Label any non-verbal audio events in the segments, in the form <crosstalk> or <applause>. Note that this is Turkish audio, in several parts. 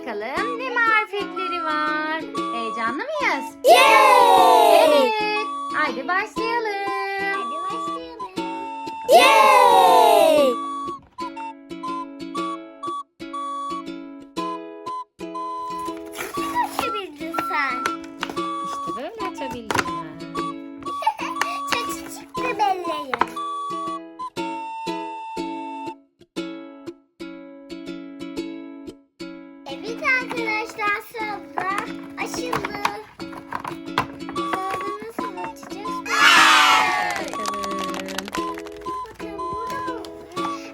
bakalım ne marifetleri var. Heyecanlı mıyız? Yay! Evet. Haydi başlayalım. Hadi başlayalım. Yay! Evet arkadaşlar sırada açıldı. Sırada nasıl açacağız? Bakalım. Bakın burada mı?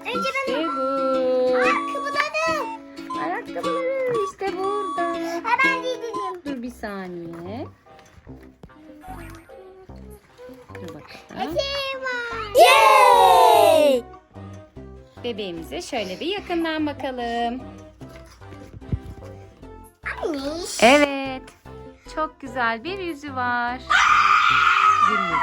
Önce İşte bu. ayakkabıları. Ayakkabıları işte burada. Ha ben giydireyim. Dur bir saniye. Dur bakalım. Eteğim var. Yay! Bebeğimize şöyle bir yakından bakalım. Anne. Evet. Çok güzel bir yüzü var. Güllü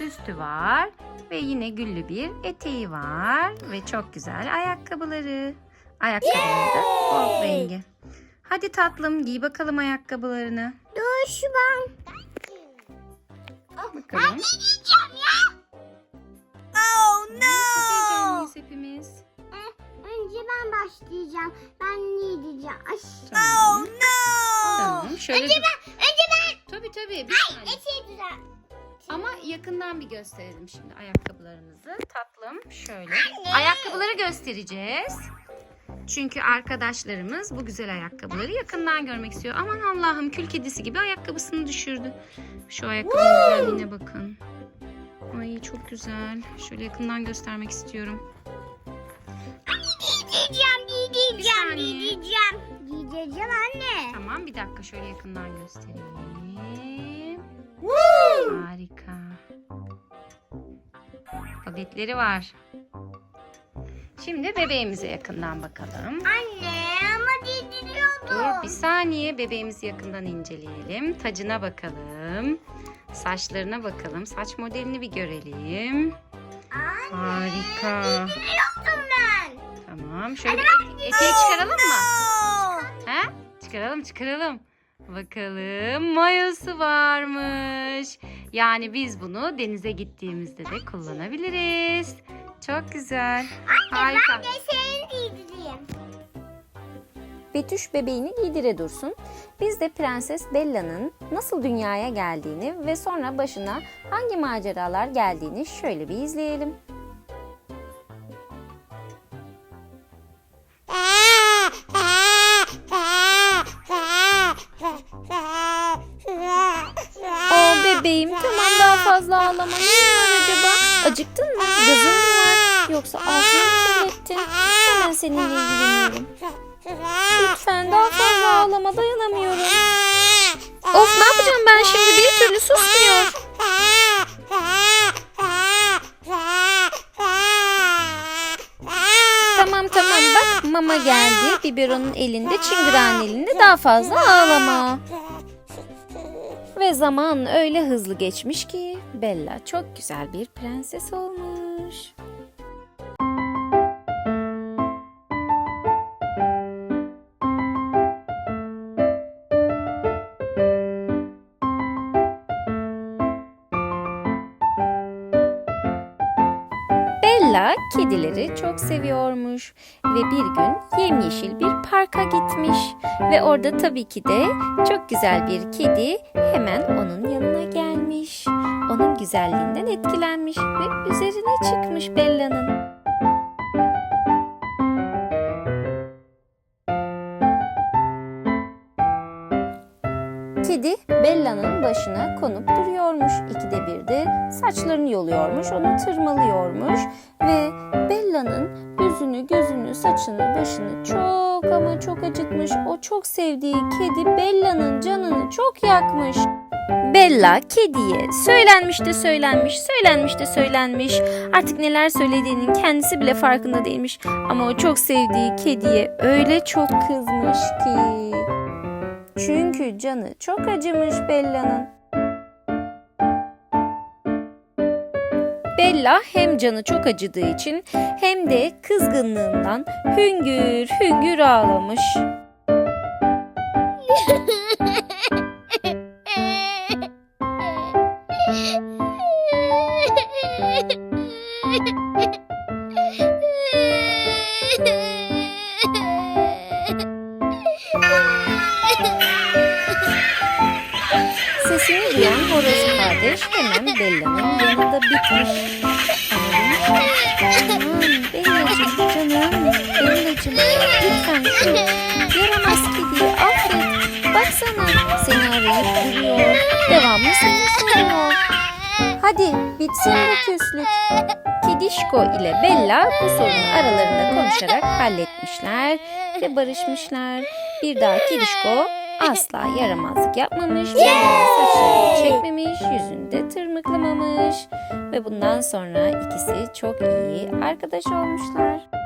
bir üstü var. Ve yine güllü bir eteği var. Ve çok güzel ayakkabıları. Ayakkabıları da gold rengi. Hadi tatlım giy bakalım ayakkabılarını. Dur şu ben. Bakalım. giyeceğim ya. Oh Heyecanlıyız hepimiz. Önce ben başlayacağım. Ben ne diyeceğim? Ay. Tamam. no. Tamam. Şöyle Önce ben. Önce ben. Tabii tabii. Bir saniye. Eteği. Ama yakından bir gösterelim şimdi ayakkabılarımızı. Tatlım şöyle. Anne. Ayakkabıları göstereceğiz. Çünkü arkadaşlarımız bu güzel ayakkabıları yakından görmek istiyor. Aman Allah'ım kül kedisi gibi ayakkabısını düşürdü. Şu ayakkabının güzelliğine bakın. Ay çok güzel. Şöyle yakından göstermek istiyorum. Giyeceğim, giyeceğim, saniye. giyeceğim. Giyeceğim anne. Tamam bir dakika şöyle yakından göstereyim. Harika. Babetleri var. Şimdi bebeğimize yakından bakalım. Anne ama giydiriyordu. Dur bir saniye bebeğimizi yakından inceleyelim. Tacına bakalım. Saçlarına bakalım. Saç modelini bir görelim. Anne. Harika. Giydiriyorsun ben. Tamam. Şöyle eteği çıkaralım mı? He? Çıkaralım çıkaralım. Bakalım mayosu varmış. Yani biz bunu denize gittiğimizde de kullanabiliriz. Çok güzel. Harika. Ben de seni giydireyim. Betüş bebeğini giydire dursun. Biz de Prenses Bella'nın nasıl dünyaya geldiğini ve sonra başına hangi maceralar geldiğini şöyle bir izleyelim. Bebeğim tamam daha fazla ağlama. Ne var acaba? Acıktın mı? Gazın mı var? Yoksa ağzını mı kirlettin? Hemen seninle ilgileniyorum. Lütfen daha fazla ağlama dayanamıyorum. Of ne yapacağım ben şimdi bir türlü susmuyor. Tamam tamam bak mama geldi. Biberonun elinde çıngırağın elinde daha fazla ağlama. Ve zaman öyle hızlı geçmiş ki Bella çok güzel bir prenses olmuş. Bella kedileri çok seviyormuş ve bir gün yemyeşil bir parka gitmiş ve orada tabii ki de çok güzel bir kedi hemen onun yanına gelmiş. Onun güzelliğinden etkilenmiş ve üzerine çıkmış Bella'nın. Kedi Bella'nın başına konup duruyormuş. İkide bir de saçlarını yoluyormuş, onu tırmalıyormuş ve Bella'nın yüzünü, gözünü, saçını, başını çok ama çok acıtmış. O çok sevdiği kedi Bella'nın canını çok yakmış. Bella kediye söylenmiş de söylenmiş, söylenmiş de söylenmiş. Artık neler söylediğinin kendisi bile farkında değilmiş. Ama o çok sevdiği kediye öyle çok kızmış ki. Çünkü canı çok acımış Bella'nın. Bella hem canı çok acıdığı için hem de kızgınlığından hüngür hüngür ağlamış. <laughs> hemen Bella'nın yanında bitmiş. Aman Bella'cığım canım Bella'cığım lütfen şu yaramaz kediyi affet. Baksana seni arayıp duruyor. Devamlı seni soruyor. Hadi bitsin bu küslük. Kedişko ile Bella bu sorunu aralarında konuşarak halletmişler ve barışmışlar. Bir daha Kedişko asla yaramazlık yapmamış, saçlarını çekmemiş, yüzünü de tırmıklamamış. Ve bundan sonra ikisi çok iyi arkadaş olmuşlar.